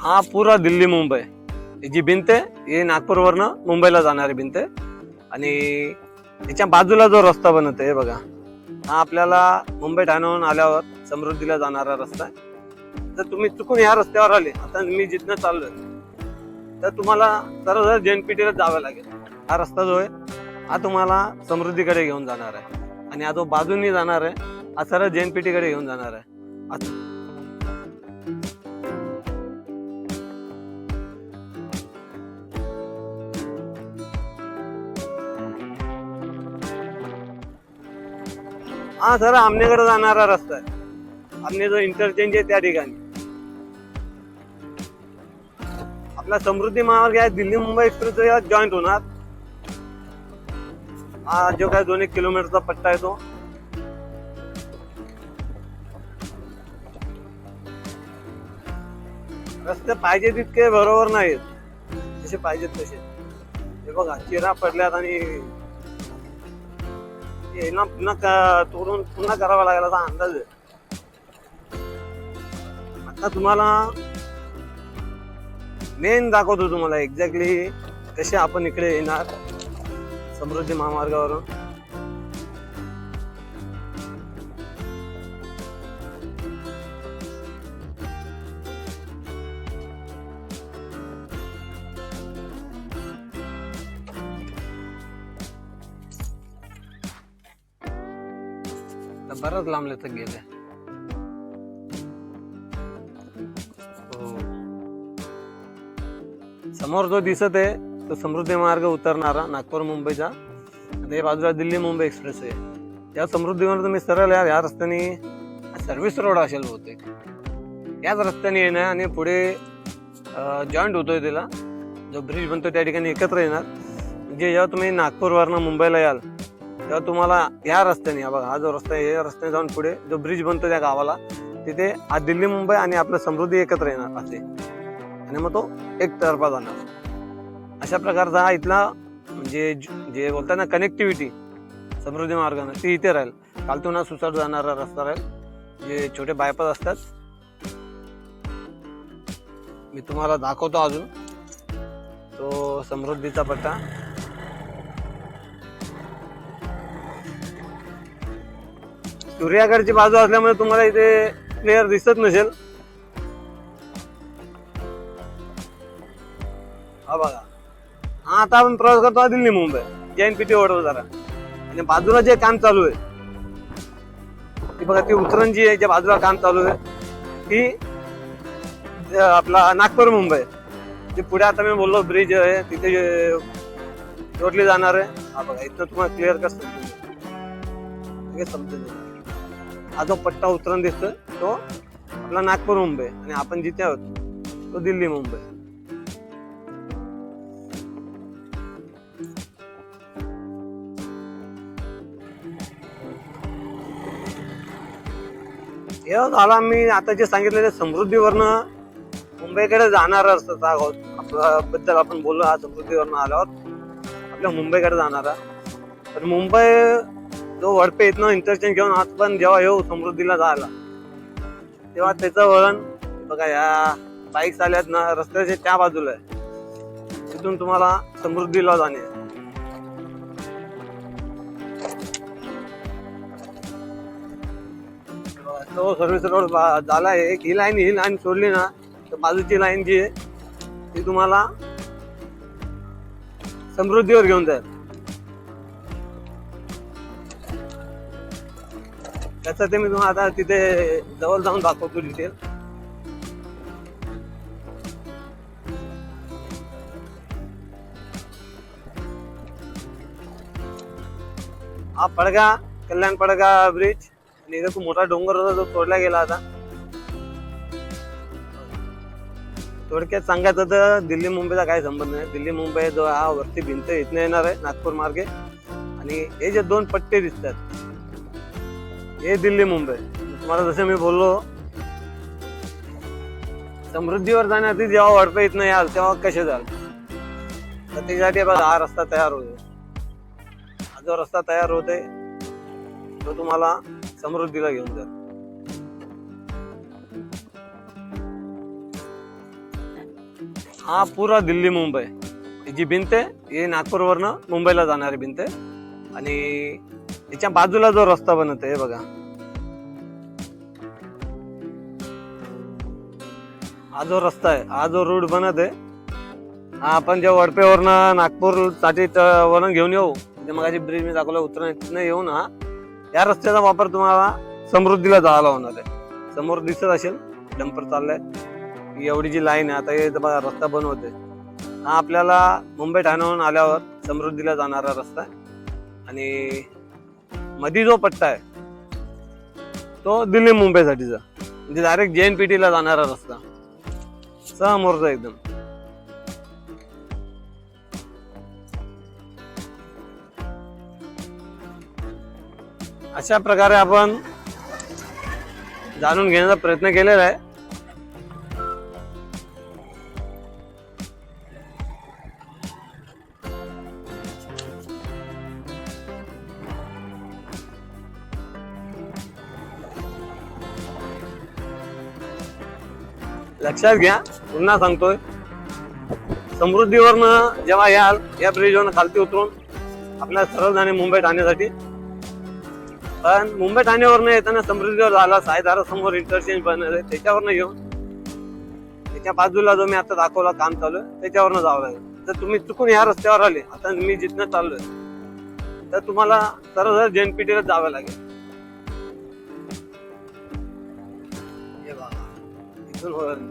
हा पुरा दिल्ली मुंबई. ही जी भिंत आहे ही नागपूरवरनं मुंबईला जाणारी भिंत आहे. आणि त्याच्या बाजूला जो रस्ता बनत आहे बघा. हा आपल्याला मुंबई ठाण्याहून आल्यावर समृद्धीला जाणारा रस्ता आहे. जर तुम्ही चुकून या रस्त्यावर आले. आता मी जिथनं चाललो आहे तर तुम्हाला सरळ जेएनपीटीला जावं लागेल. हा रस्ता जो आहे हा तुम्हाला समृद्धीकडे घेऊन जाणार आहे. आणि हा जो बाजूनी जाणार आहे हा सरळ जेएनपीटीकडे घेऊन जाणार आहे. हा सर आमनेकडे जाणारा रस्ता आहे. आमने जो इंटरचेंज आहे त्या ठिकाणी. आपला समृद्धी महामार्ग आहे दिल्ली मुंबई एक्सप्रेस जॉईंट होणार. हा जो काय दोन एक किलोमीटरचा पट्टा आहे तो. रस्ते पाहिजे तितके बरोबर नाहीत. जसे पाहिजेत तसे. हे बघा चिरा पडल्यात आणि हे ना पुन्हा का- तोडून पुन्हा करावा लागेल असा अंदाज आहे आता तुम्हाला मेन दाखवतो तुम्हाला एक्झॅक्टली कसे आपण इकडे येणार समृद्धी महामार्गावरून आता बराच लांबले तर गेले. हो. समोर जो दिसत आहे तो समृद्धी मार्ग उतरणारा नागपूर मुंबईचा. आणि बाजूला दिल्ली मुंबई एक्सप्रेस आहे. या समृद्धीवर तुम्ही सरळ या या रस्त्याने सर्व्हिस रोड असेल बहुतेक. याच रस्त्याने येणार आणि पुढे जॉईंट होतोय त्याला. जो ब्रिज बनतो त्या ठिकाणी एकत्र येणार. म्हणजे जेव्हा तुम्ही नागपूरवरनं मुंबईला याल तेव्हा तुम्हाला या रस्त्याने बघा हा जो रस्ता आहे या रस्त्याने जाऊन पुढे जो ब्रिज बनतो त्या गावाला तिथे हा दिल्ली मुंबई आणि आपलं समृद्धी एकत्र येणार असे. आणि मग तो एक तर्फा जाणार. अशा प्रकारचा हा इथला म्हणजे जे बोलतात ना कनेक्टिव्हिटी समृद्धी मार्गाने ती इथे राहील. खालतून हा सुसाट जाणारा रस्ता राहील जे छोटे बायपास असतात. मी तुम्हाला दाखवतो अजून. तो समृद्धीचा पट्टा. सूर्याकडची बाजू असल्यामुळे तुम्हाला इथे प्लेअर दिसत नसेल. हा बघा. हा आता आपण प्रवास करतो दिल्ली मुंबई. जैन पीटी वडोदरा आणि बाजूला जे काम चालू आहे ती बघा ती उतरण जी आहे ज्या बाजूला काम चालू आहे ती आपला नागपूर मुंबई. ते पुढे आता मी बोललो ब्रिज आहे तिथे जोडली जाणार आहे. हा बघा इथं तुम्हाला क्लिअर कसं समजून समजून समजेल हा जो पट्टा उतरून दिसतो तो आपला नागपूर मुंबई आणि आपण जिथे आहोत तो दिल्ली मुंबई. हे झाला मी आता जे सांगितलेले समृद्धीवरनं मुंबईकडे जाणार रस्ता आहोत. आपल्याबद्दल बद्दल आपण बोललो हा समृद्धीवरनं आलो आहोत. आपल्या मुंबईकडे जाणारा तर मुंबई जो वडपे इथनं इंटरचेंज घेऊन आज पण जेव्हा येऊ समृद्धीला जायला तेव्हा त्याचं वळण बघा या बाईक्स आल्यात ना रस्त्याचे त्या बाजूला आहे. तिथून तुम्हाला समृद्धीला जाणे तो सर्व्हिस रोड झाला आहे. एक ही लाईन ही लाईन सोडली ना तर बाजूची लाईन जी आहे ती तुम्हाला समृद्धीवर घेऊन जाईल. त्याचं ते मी तुम्हाला आता तिथे जवळ जाऊन दाखवतो डिटेल हा पडगा कल्याण पडगा ब्रिज आणि इथे खूप मोठा डोंगर होता जो तोडला गेला आता थोडक्यात सांगायचं तर दिल्ली मुंबईचा काय संबंध नाही. दिल्ली मुंबई जो हा वरती भिंत इथनं येणार आहे नागपूर मार्गे. आणि हे जे दोन पट्टे दिसतात हे दिल्ली मुंबई. तुम्हाला जसं मी बोललो समृद्धीवर जाण्याआधी जेव्हा वडपे इथनं याल तेव्हा कसे जाल? तर त्याच्यासाठी बघा हा रस्ता तयार होतो हा जो रस्ता तयार होते तो तुम्हाला समृद्धीला घेऊन जाईल. हा पुरा दिल्ली मुंबई. ही जी भिंत आहे ही नागपूरवरनं मुंबईला जाणारी भिंत आहे. आणि याच्या बाजूला जो रस्ता बनत आहे बघा. हा जो रस्ता आहे हा जो रोड बनत आहे हा आपण जेव्हा वडपेवरनं नागपूरसाठी वरून घेऊन येऊ म्हणजे मग ब्रिज मी दाखवलं उतरण तिथनं येऊन हा या रस्त्याचा वापर तुम्हाला समृद्धीला जायला होणार आहे. समोर दिसत असेल डंपर चाललाय. ही एवढी जी लाईन आहे आता हे बघा रस्ता बनवते हा आपल्याला मुंबई ठाण्याहून आल्यावर समृद्धीला जाणारा रस्ता आहे. आणि मधी जो पट्टा आहे तो दिल्ली मुंबईसाठीचा म्हणजे डायरेक्ट जे एन पी टीला जाणारा रस्ता. समोरचा एकदम. अशा प्रकारे आपण जाणून घेण्याचा प्रयत्न केलेला आहे. लक्षात घ्या पुन्हा सांगतोय. समृद्धीवरनं जेव्हा याल या ब्रिजवरनं खालती उतरून आपल्या सरळ जाणे मुंबई ठाण्यासाठी. पण मुंबई ठाण्यावरनं येताना समृद्धीवर झाला सायदारा समोर इंटरचेंज बनवलं त्याच्यावरनं येऊन त्याच्या बाजूला जो मी आता दाखवला काम चालू आहे त्याच्यावरनं जावं लागेल. जर तुम्ही चुकून या रस्त्यावर आले आता मी जिथनं चाललोय तर तुम्हाला सरळ जेएनपीटीला जावं लागेल. इथून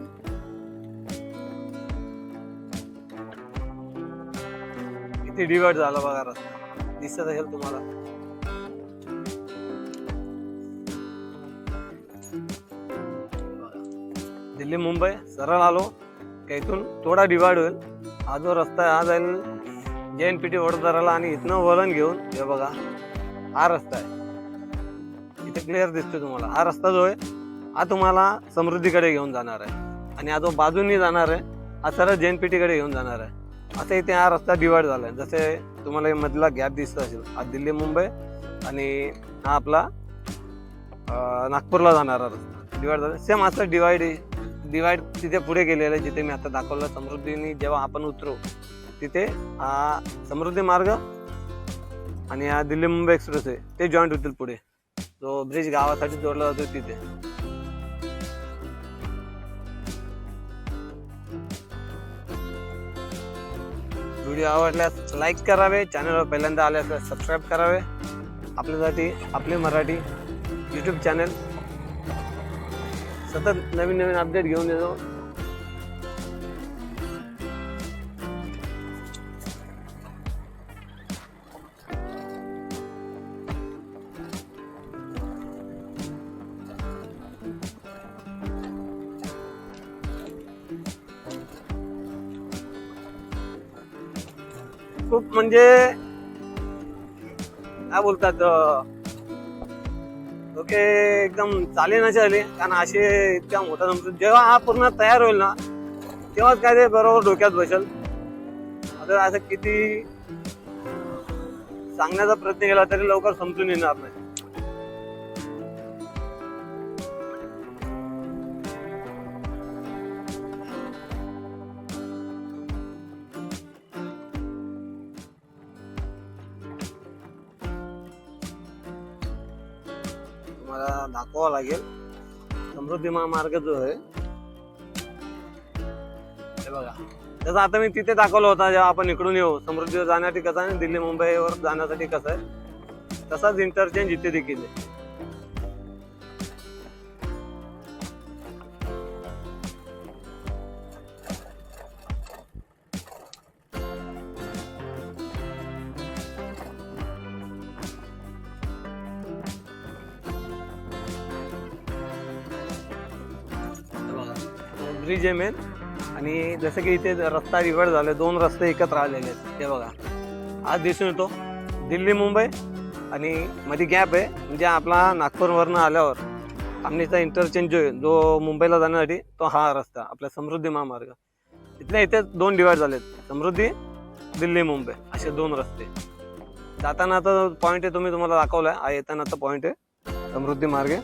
किती डिवाइड झाला बघा रस्ता. दिसत असेल तुम्हाला. दिल्ली मुंबई सरळ आलो. का इथून थोडा डिवाइड होईल. हा जो रस्ता आहे हा जाईल जे एन पी टी वडोदराला आणि इथनं वळण घेऊन. हे बघा हा रस्ता आहे. इथे क्लिअर दिसतोय तुम्हाला. हा रस्ता जो आहे हा तुम्हाला समृद्धीकडे घेऊन जाणार आहे. आणि हा जो बाजूनी जाणार आहे हा सरळ जे एन पी टीकडे घेऊन जाणार आहे. असं इथे हा रस्ता डिवाइड झाला आहे जसे तुम्हाला मधला गॅप दिसत असेल हा दिल्ली मुंबई आणि हा आपला नागपूरला जाणारा रस्ता. डिवाइड झाला सेम असं डिवाइड डिवाइड तिथे पुढे गेलेलं आहे जिथे मी आता दाखवलं समृद्धीने जेव्हा आपण उतरू तिथे हा समृद्धी मार्ग आणि हा दिल्ली मुंबई एक्सप्रेस आहे ते जॉईंट होतील पुढे. जो ब्रिज गावासाठी जोडला जातो तिथे. व्हिडिओ आवडल्यास लाईक करावे चॅनलवर पहिल्यांदा आले असल्यास सबस्क्राईब करावे. आपल्यासाठी आपले मराठी यूट्यूब चॅनल सतत नवीन नवीन अपडेट घेऊन येतो. खूप म्हणजे काय बोलतात ओके एकदम चाले ना चाले कारण असे इतका मोठा संस्कृत जेव्हा हा पूर्ण तयार होईल ना तेव्हाच काय ते बरोबर डोक्यात बसेल. आता असं किती सांगण्याचा प्रयत्न केला तरी लवकर समजून येणार नाही. तुम्हाला दाखवावा लागेल. समृद्धी महामार्ग जो आहे हे बघा. त्याचा आता मी तिथे दाखवला होता जेव्हा आपण इकडून येऊ. समृद्धीवर जाण्यासाठी कसं आहे दिल्ली मुंबईवर जाण्यासाठी कसं आहे तसाच इंटरचेंज इथे देखील आहे. ब्रिज आहे मेन आणि जसं की इथे रस्ता रिव्हर्ड झाले दोन रस्ते एकत्र आलेले आहेत. हे बघा. आज दिसून येतो. दिल्ली मुंबई आणि मध्ये गॅप आहे. म्हणजे आपला नागपूरवरनं आल्यावर आमनीचा इंटरचेंज जो आहे जो मुंबईला जाण्यासाठी तो हा रस्ता आपला समृद्धी महामार्ग. इथल्या इथे दोन डिवाइड झालेत. समृद्धी दिल्ली मुंबई. असे दोन रस्ते. जाताना आता पॉईंट आहे तुम्ही तुम्हाला दाखवला आ येताना आता पॉईंट आहे. समृद्धी मार्गे.